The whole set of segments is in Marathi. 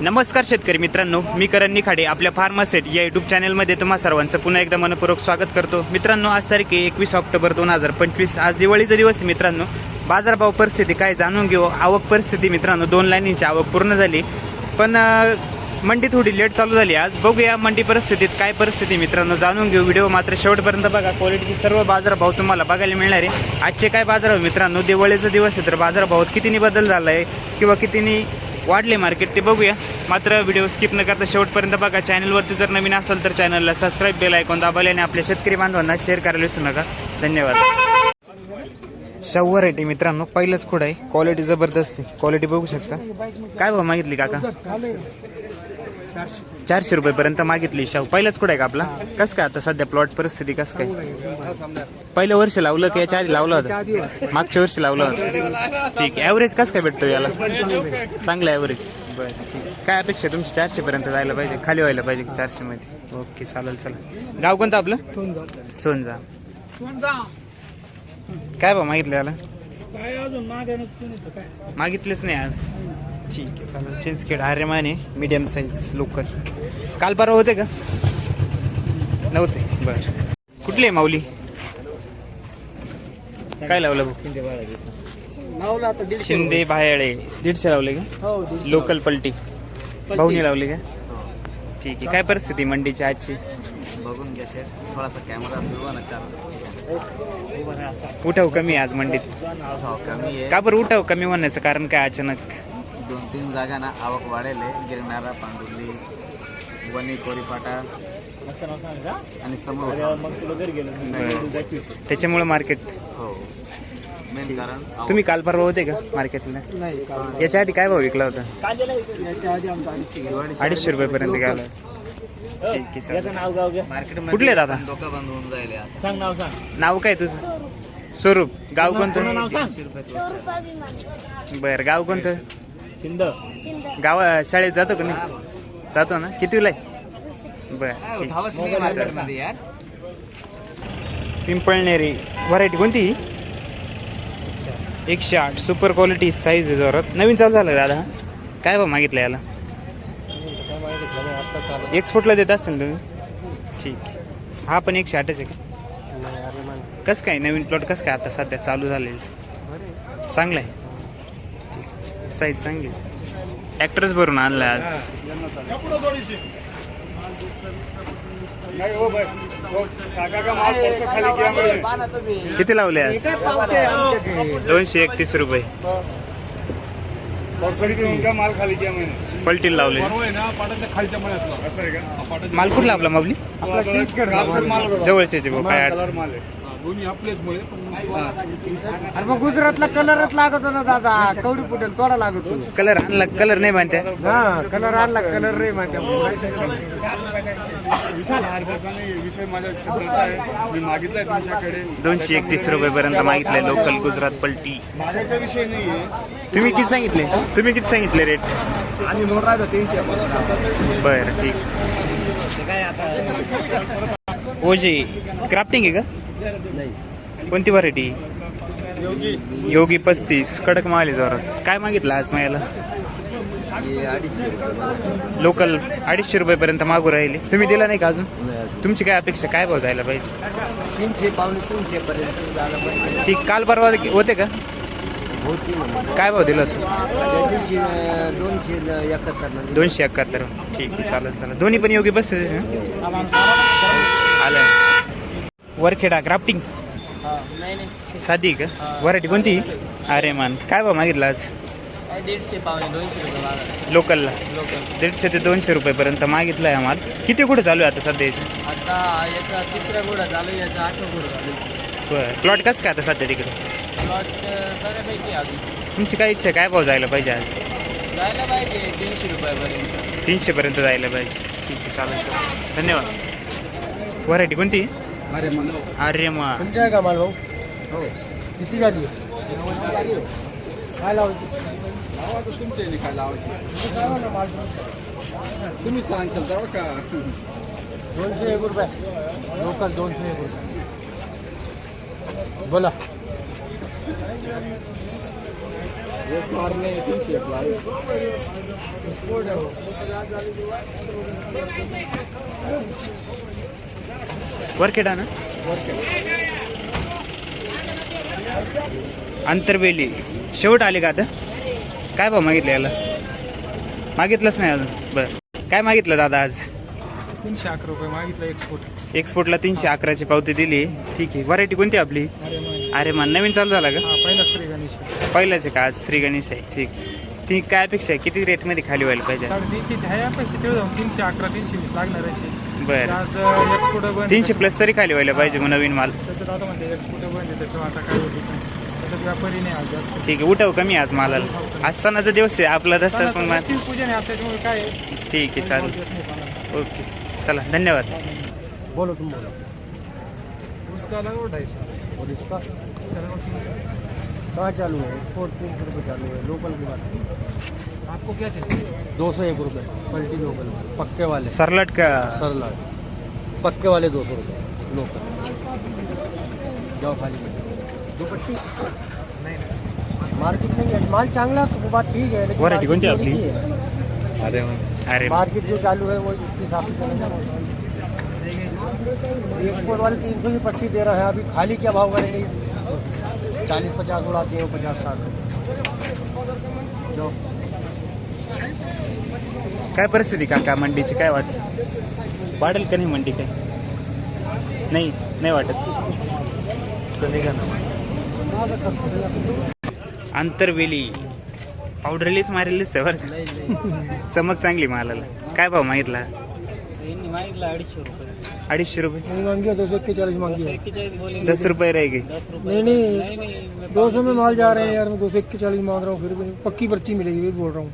नमस्कार शेतकरी मित्रांनो मी करण निखाडे आपल्या फार्मासेट या युट्यूब चॅनलमध्ये तुम्हा सर्वांचं पुन्हा एकदा मनपूर्वक स्वागत करतो. मित्रांनो आज तारीख आहे एकवीस ऑक्टोबर दोन हजार पंचवीस. आज दिवाळीचा दिवस आहे मित्रांनो. बाजारभाव परिस्थिती काय जाणून घेऊ. आवक परिस्थिती मित्रांनो दोन लाईनींची आवक पूर्ण झाली. पण मंडी थोडी लेट चालू झाली आज. बघूया मंडी परिस्थितीत काय परिस्थिती मित्रांनो जाणून घेऊ. व्हिडिओ मात्र शेवटपर्यंत बघा. क्वालिटीचे सर्व बाजारभाव तुम्हाला बघायला मिळणार आहे. आजचे काय बाजारभाव मित्रांनो दिवाळीचा दिवस आहे तर बाजारभावात कितीनी बदल झाला आहे किंवा कितीनी वाढले मार्केट ते बघूया. मात्र व्हिडिओ स्किप न करता शेवटपर्यंत बघा. चॅनलवरती जर नवीन असेल तर चॅनलला सबस्क्राईब बेल ऐकून दाबायला आणि आपल्या शेतकरी बांधवांना शेअर करायला विसरू नका. धन्यवाद. शाहू व्हरायटी मित्रांनो. पहिलंच खोड आहे. क्वालिटी जबरदस्त आहे. क्वालिटी बघू शकता. काय भाव मागितली काका? चारशे रुपयेपर्यंत मागितली. शाहू पहिलाच खोड आहे का आपला? कसं काय आता सध्या प्लॉट परिस्थिती कसं काय? पहिलं वर्ष लावलं की याच्या आधी लावलं होतं? मागच्या वर्षी लावलं होतं. ठीक आहे. ॲव्हरेज कसं काय भेटतो याला? चांगलं ॲव्हरेज बरं ठीक. काय अपेक्षा आहे तुमची? चारशे पर्यंत जायला पाहिजे खाली व्हायला पाहिजे चारशे मध्ये ओके चालेल चला गाव कोणतं आपलं? सोनजा. काय भाव मागितलं याला? मागितलेच नाही आज. ठीक आहे चालेल. चिंचखेड आर्यमाने मीडियम साईज लोकल काल परवा होते का? नव्हते. बर. कुठले आहे माऊली? काय लावलं आता दीडशे शिंदे भायळे दीडशे लावले का? हो दीडशे. लोकल पलटी. भाऊनी लावले का? ठीक आहे. काय परिस्थिती मंडीची आजची? बघून घ्या शेर थोडासा कॅमेरा फिरवा ना चार. उठाव कमी आहे आज मंडीत. हो कमी आहे. का बरं उठाव कमी होण्याचं कारण काय अचानक? दोन तीन जागा ना आवक वाढेल आहे. गिरणारा पांडुर्ली वणी कोरीपाटा. आणि समोर त्याच्यामुळे मार्केट हो. मेन कारण तुम्ही काल परवा होते का मार्केटला? नाही याच्या आधी काय भाव विकला होता? याच्या आधी आमचा अडीचशे अडीचशे रुपयेपर्यंत गेला. ठीक आहे चालेल. नाव गाव घ्या. कुठले दादा? डोकं बंद होऊन जाईल. सांग नाव सांग. नाव काय तुझं? स्वरूप. गाव कोणतं? रुपये. बर गाव कोणतं? सिंध गाव शाळेत जातो का नाही? जातो ना? कितीला आहे? बर पिंपळनेरी. व्हरायटी कोणती? एकशे आठ. सुपर क्वालिटी साईज आहे जोरात. नवीन चालू झालं दादा? काय भाव मागितलं याला? एक्सपोर्टला देत असेल तुम्ही? ठीक. हा पण एकशे आठच आहे का? कसं काय? नवीन प्लॉट कसं काय आता सध्या चालू झालेलं? चांगलं आहे. साईज चांगली. ट्रॅक्टरच भरून आणलं आज. किती लावले आज? दोनशे एकतीस रुपये. उनका माल खाली किया मैंने पलटीला लावले है माल कुठला आपला होता. जवळचे काय अरे मग गुजरातला कलरच लागतो ना दादा. कवडी फुटेल तोडा लागतो. कलर आणला कलर नाही बांधत्या हा कलर आणला कलर रे माझ्या विषय नाही माझ्या शब्दाचा आहे. मी मागितलाय तुमच्याकडे. दोनशे एकतीस रुपये पर्यंत मागितले लोकल गुजरात पलटी. मागायचा विषय नाहीये तुम्ही किती सांगितले? तुम्ही किती सांगितले रेट आणि नोट राहतो तीनशे. बरं ठीक. ओजे क्राफ्टिंग आहे का? कोणती व्हरायटी योगी. पस्तीस कडक माल जोरात. काय मागितलं आज रुपये लोकल अडीचशे रुपयेपर्यंत मागू राहिले. तुम्ही दिला नाही का अजून? तुमची काय अपेक्षा काय भाव जायला पाहिजे? तीनशे पावणे तीनशे पर्यंत झालं पाहिजे. ठीक काल परवा होते का होती काय भाव दिला अं, दोनशे एकाहत्तर दोनशे एकाहत्तर. ठीक आहे चालेल चालेल. दोन्ही पण योग्य बस आलं. वरखेडा नाही साधी का? व्हरायटी कोणती? अरे मान. काय भाव मागितला आज? दीडशे पावणे दोनशे रुपये लोकलला. लोकल. दीडशे ते दोनशे रुपयेपर्यंत मागितलं आहे आम्हाला किती कुठे चालू आहे आता सध्या याचे? आता याचा तिसरा घोडा चालू आहे, याचा आठवा घोडा चालू आहे. बरं. प्लॉट कसं काय आता सध्या तिकडे? प्लॉट बऱ्यापैकी आहे अजून. तुमची काय इच्छा आहे? काय भाव जायला पाहिजे आज? जायला पाहिजे तीनशे रुपयापर्यंत. तीनशेपर्यंत जायला पाहिजे. ठीक आहे चालेल चालेल. धन्यवाद. व्हरायटी कोणती? अरे मग अरे मा तुमची आहे का माल भाऊ? हो. किती झाली काय लावायची? तुमचे काय लावायची? तुम्ही सांगताल तेव्हा का? दोनशे एक रुपये. लोकल दोनशे एक रुपये. बोला. तीनशे एक लावायची वरखेडा ना? आंतरवेली शेवट आले का आता? काय भाव मागितलं याला? मागितलंच नाही अजून. बरं. काय मागितलं दादा आज? तीनशे अकरा रुपये मागितलं एक्सपोर्ट एक्सपोर्टला तीनशे अकराची पावती दिली. ठीक आहे. व्हरायटी कोणती आपली? अरे मान नवीन चालू झाला का? पहिला श्री गणेश पहिलाच आहे का? आज श्री गणेश आहे. ठीक. ती काय अपेक्षा आहे? किती रेटमध्ये खाली व्हायला पाहिजे? तीनशे अकरा तीनशे वीस लागणार बरं. आज एक्सपोर्ट बंद तीनशे प्लस तरी खाली व्हायला पाहिजे मग नवीन माल. त्याच्यात आता म्हणजे एक्सपोर्ट बंद आहे त्याच्यावर आता काय होती पण त्याच्यात व्यापारी नाही आज जास्त. ठीक आहे उठाव कमी आज मालाला. आज सणाचा दिवस आहे आपला तसं पण माल. पूजन आहे आता त्याच्यामुळे काय आहे? ठीक आहे चालेल. नाही. ओके चला धन्यवाद. बोलो तुम बोलो. उसका अलग और ढाई सौ। और इसका? कहाँ चालू है? एक्सपोर्ट तीन सौ रुपये चालू है लोकल की बात आपको क्या चाहिए? दो सौ एक रुपये पल्टी लोकल पक्के वाले। सरलट का। सरला पक्के वाले दो सौ रुपये लोकल। जाओ खाली। दो पट्टी मार्केट नहीं है माल चांगला तो बात ठीक है कोणती आपली? सी है। अरे मार्केट जो चालू है वो उसके हिसाब से एक्सपोर्ट वाले तीन सौ की पट्टी दे रहा है अभी खाली क्या भाव करेंगे? चालीस पचास उड़ाते हैं पचास साठ। जो काय परिस्थिती काका? मंडीची काय वाटत वाढेल का नाही मंडी काय? नाही नाही वाटत आंतरवेली. पावडरलीच मारेलीच का? चमक चांगली मालाला. काय भाव मागितला? मागितलं अडीचशे रुपये. अडीचशे रुपये? है दो सौ इक्कीस मांगी है दस रुपये रह गई. दस नहीं नहीं दो सौ में माल जा रहे हैं यार मैं दो सौ इक्कीस चालीस मांग रहा हूँ फिर पक्की पर्ची मिलेगी बोल रहा हूँ।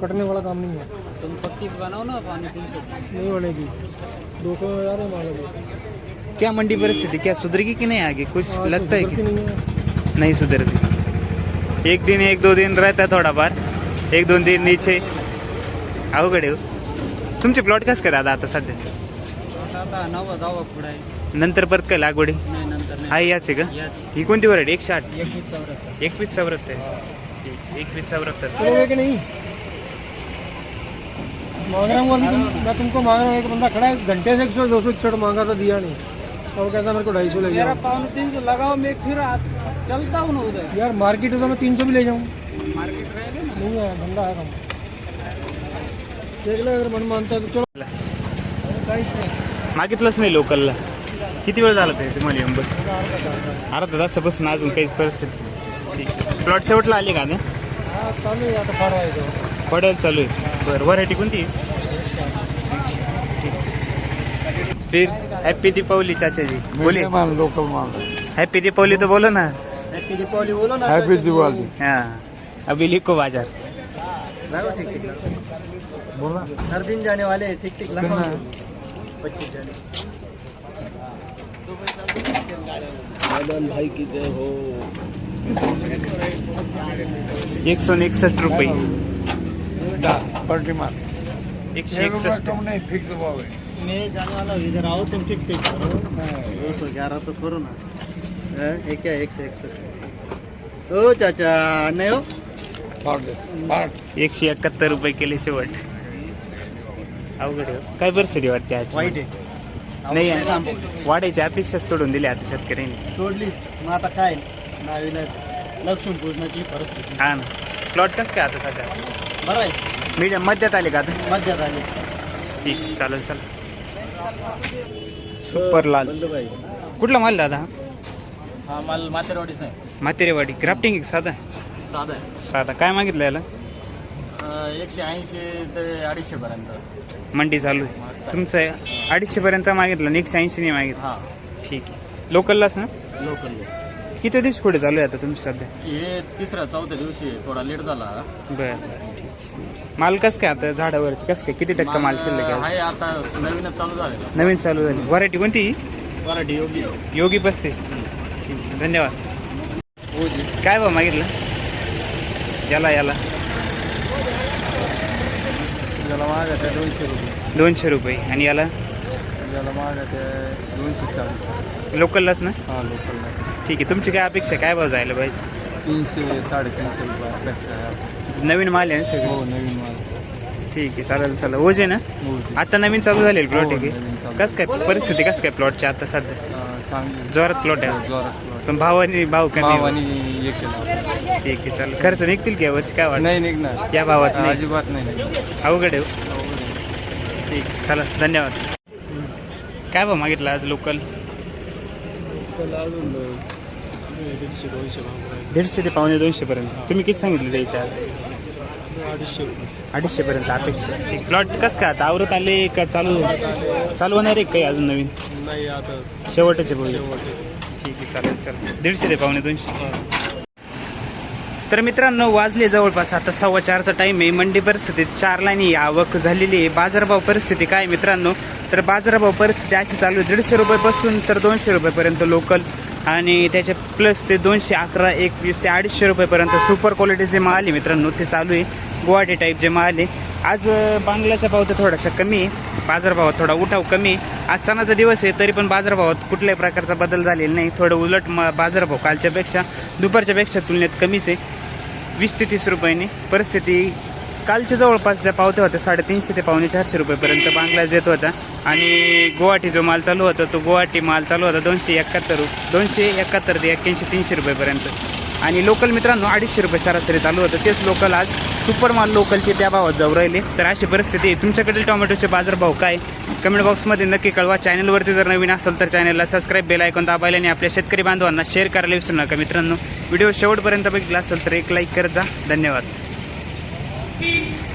कटने वाला काम नहीं है। तुम पच्चीस बनाओ ना पानी तीन सौ नहीं बनेगी दो सौ रहे हैं माल अभी क्या मंडी परिस्थिति क्या सुधरेगी कि नहीं आगे? कुछ हाँ, लगता है कि नहीं नहीं सुधरती। एक दिन एक दो दिन रहता है थोड़ा बार एक दोन दिन नीचे। अवघड आहे हो. तुमचे प्लॉट कसं काय दादा आता सध्या? नंतर परत काय लागवडी नाही नंतर नाही. हा याच आहे का? याच ही कोणती वरायटी एकशे आठ एकवीस चौऱ्याहत्तर एकवीस चौऱ्याहत्तर एकवीस चौऱ्याहत्तर नहीं मांग रहा हूँ अभी तुम मैं तुमको मांग रहा हूँ एक बंदा खड़ा है घंटे से एक सौ दो सौ इकसठ मांगा था दिया नहीं। तो वो कहता मेरे को ढाई सौ ले मेरा जाओ पाउन तीन सौ लगाओ मैं फिर आ- चलता हूँ ना उधर। यार मार्केट है तो मैं तीन सौ भी ले जाऊँ। मार्केट रहेगा ना। नहीं है धंधा है कम। देख लो अगर मन मानता है तो चलो। मागितलंच नाही लोकलला. किती वेळ झाला ते तुम्हाला येऊन बस? अर्धा तासापासून अजून काहीच परिस्थिती ठीक प्लॉट शेवटला आले का ना हाँ चालू है आता फार आहे तो. पडेल चालू आहे. बरं. व्हरायटी कोणती? फिर हॅपी दीपावली चाचा जी बोले. लोकल माल हैप्पी दीपावली तो बोलो ना. हैप्पी दीपावली बोलो ना हैप्पी दिवाली हाँ. अभी लिखो बाज़ार. लगाओ ठीक ठीक बोला. हर दिन जाने वाले ठीक ठीक लगाओ पच्चीस जाने. भाई की जय हो। एक सौ एकसष्ट रुपये. पलटी मार. एकशे एकसष्ट. फिक्स भाव है मैं जाने वाला हूँ इधर आओ तुम ठीक ठीक करो दो सौ ग्यारह तो करो ना. हाँ, ये क्या एक सौ ओ चाचा नहीं हो? एकशे एकाहत्तर रुपये केले शेवट. अवघड आहे हो. काय परिस्थिती वाटते आज? वाईट आहे. नाही थांबू. वाढायची अपेक्षा सोडून दिली आता शेतकऱ्यांनी. सोडलीच. मग आता काय? नावीला लक्ष्मी पूजनाची परिस्थिती. हा ना. प्लॉट कसं काय आता सध्या? बरं आहे. मीडियम मध्यात आले का आता? मज्जात आली. ठीक आहे, चालेल चालेल. सुपर लाल. कुठला माल दादा? हा माल मातेरवाडीचा आहे. मातेरेवाडी क्राफ्टिंग साधा साधा आहे. साधा. काय मागितलं याला? एकशे ऐंशी ते अडीचशे पर्यंत. मंडी चालू आहे. तुमचं अडीचशे पर्यंत मागितलं आणि एकशे ऐंशी नाही मागितलं. हा. ठीक आहे. लोकललाच ना? लोकल किती दिवस पुढे चालू आहे आता तुमचं सध्या? हे तिसऱ्या चौथ्या दिवशी थोडा लेट झाला. बरं बरं. ठीक आहे. माल कसं काय आता झाडावरती? कसं काय? किती टक्का माल शिल्लक आहे? आहे आता नवीनच चालू झालेला. नवीन चालू झाली. व्हरायटी कोणती? वराठी योगी. योगी पस्तीस. धन्यवाद. काय भाव मागितलं? याला याला. आहे दोनशे रुपये. दोनशे रुपये. आणि याला? मागत आहे दोनशे चाळीस. लोकललाच ना? हा लोकल ठीक आहे. तुमची काय अपेक्षा? काय भाव जायला पाहिजे? तीनशे साडेतीनशे रुपये अपेक्षा आहे नवीन माल आहे ना सगळं? हो नवीन माल. ठीक आहे चालेल चालेल. ओझ आहे ना आता नवीन चालू झालेलं प्लॉट आहे की? कसं काय परिस्थिती कसं काय प्लॉटची आता सध्या? चांगली. जोरात प्लॉट आहे. जोरात पण भावानी भाव कमी आहे. भावानी हे केलं. ठीक आहे चालेल. खर्च निघतील की यावर्षी काय वाटतं? नाही निघणार. या भावात नाही. अजिबात नाही निघणार. अवघड आहे हो. ठीक आहे. चला धन्यवाद. काय भाव मागितला आज लोकल? दीडशे दोनशे दीडशे ते पावणे दोनशे पर्यंत. तुम्ही किती सांगितले द्यायचे आज? अडीचशे अडीचशे पर्यंत अपेक्षा. प्लॉट कसं काय आता? आवरत आले का चालू? चालू होणार आहे काही अजून नवीन? नाही आता शेवटचे भाऊ ठीक आहे चालेल चालेल. दीडशे ते पावणे दोनशे. तर मित्रांनो वाजले जवळपास आता सव्वा चारचा टाईम आहे. मंडी परिस्थितीत चार लाईनी आवक झालेली आहे. बाजारभाव परिस्थिती काय मित्रांनो? तर बाजारभाव परिस्थिती अशी चालू आहे. दीडशे रुपयापासून तर दोनशे रुपयापर्यंत लोकल आणि त्याच्या प्लस ते दोनशे अकरा एकवीस ते अडीचशे रुपयेपर्यंत सुपर क्वालिटीचे माल आहे मित्रांनो ते चालू आहे. गुवाहाटी टाईप जे माल आहे. आज बांगल्याचा भाव तर थोडासा कमी आहे. बाजारभावात थोडा उठाव कमी आहे. आज सणाचा दिवस आहे तरी पण बाजारभावात कुठल्याही प्रकारचा बदल झालेला नाही. थोडं उलट म बाजारभाव कालच्यापेक्षा दुपारच्यापेक्षा तुलनेत कमीच आहे. वीस ते तीस रुपयाने परिस्थिती कालच्या जवळपास ज्या पावत्या होत्या साडेतीनशे ते पावणे चारशे रुपयेपर्यंत बांगला येत होता आणि गुवाहाटी जो माल चालू होता तो गुवाहाटी माल चालू होता दोनशे एकाहत्तर दोनशे एकाहत्तर ते एक्क्याऐंशी तीनशे रुपयेपर्यंत. आणि लोकल मित्रांनो अडीचशे रुपये सरासरी चालू होतं. तेच लोकल आज सुपर माल लोकलचे त्या भावात जाऊ राहिले. तर अशी परिस्थिती आहे. तुमच्याकडील टोमॅटोचे बाजारभाव काय? कमेंट बॉक्समध्ये नक्की कळवा. चॅनलवरती जर नवीन असेल तर चॅनलला सबस्क्राईब बेल ऐकून दाबायला आणि आपल्या शेतकरी बांधवांना शेअर करायला विसरू नका मित्रांनो. व्हिडिओ शेवटपर्यंत बघितला असेल तर एक लाईक करत जा. धन्यवाद. Beep.